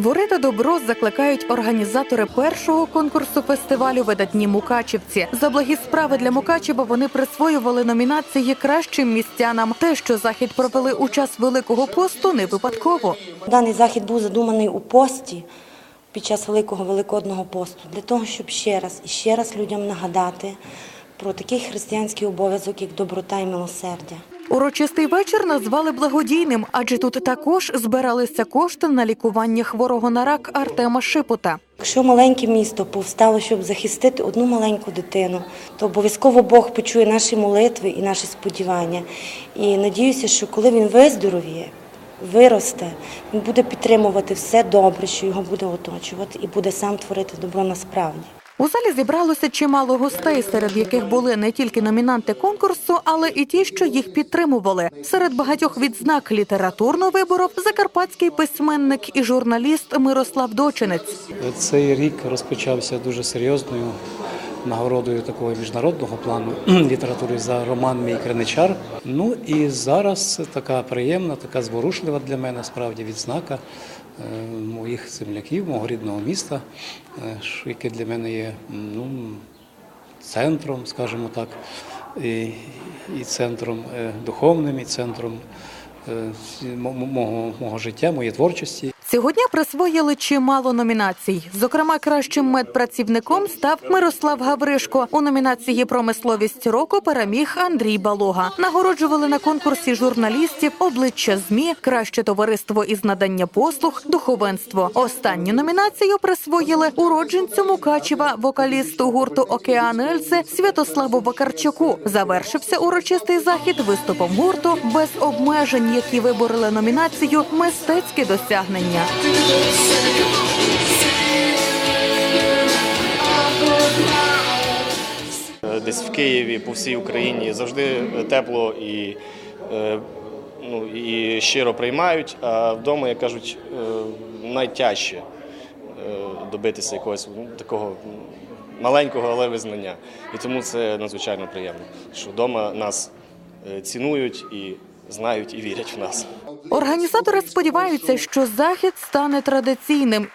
Творити добро закликають організатори першого конкурсу фестивалю Видатні Мукачівці. За благі справи для Мукачева вони присвоювали номінації кращим містянам. Те, що захід провели у час Великого посту, не випадково. Даний захід був задуманий у пості під час Великого Великодного посту для того, щоб ще раз і ще раз людям нагадати про такий християнський обов'язок, як доброта і милосердя. Урочистий вечір назвали благодійним, адже тут також збиралися кошти на лікування хворого на рак Артема Шипута. Якщо маленьке місто повстало, щоб захистити одну маленьку дитину, то обов'язково Бог почує наші молитви і наші сподівання. І надіюся, що коли він виздоровіє, виросте, він буде підтримувати все добре, що його буде оточувати, і буде сам творити добро насправді. У залі зібралося чимало гостей, серед яких були не тільки номінанти конкурсу, але і ті, що їх підтримували. Серед багатьох відзнак літературно виборов закарпатський письменник і журналіст Мирослав Дочинець. Цей рік розпочався дуже серйозною нагородою такого міжнародного плану літератури за роман Мій криничар. Ну і зараз така приємна, така зворушлива для мене справді відзнака е, моїх земляків, мого рідного міста, е, яке для мене є ну, центром, скажімо так, і, і центром е, духовним, і центром мо- мо- мого, мого життя, моєї творчості. Цього дня присвоїли чимало номінацій. Зокрема, кращим медпрацівником став Мирослав Гавришко. У номінації Промисловість року переміг Андрій Балога. Нагороджували на конкурсі журналістів обличчя змі, краще товариство із надання послуг, духовенство. Останню номінацію присвоїли уродженцю Мукачева, вокалісту гурту Океан Ельзи Святославу Вакарчуку. Завершився урочистий захід виступом гурту без обмежень, які вибороли номінацію Мистецькі досягнення. Е, десь в Києві, по всій Україні завжди тепло і, е, ну, і щиро приймають, а вдома, як кажуть, е, найтяжче е, добитися якогось ну, такого маленького, але визнання. І тому це надзвичайно приємно, що вдома нас цінують і знають і вірять в нас. Організатори сподіваються, що захід стане традиційним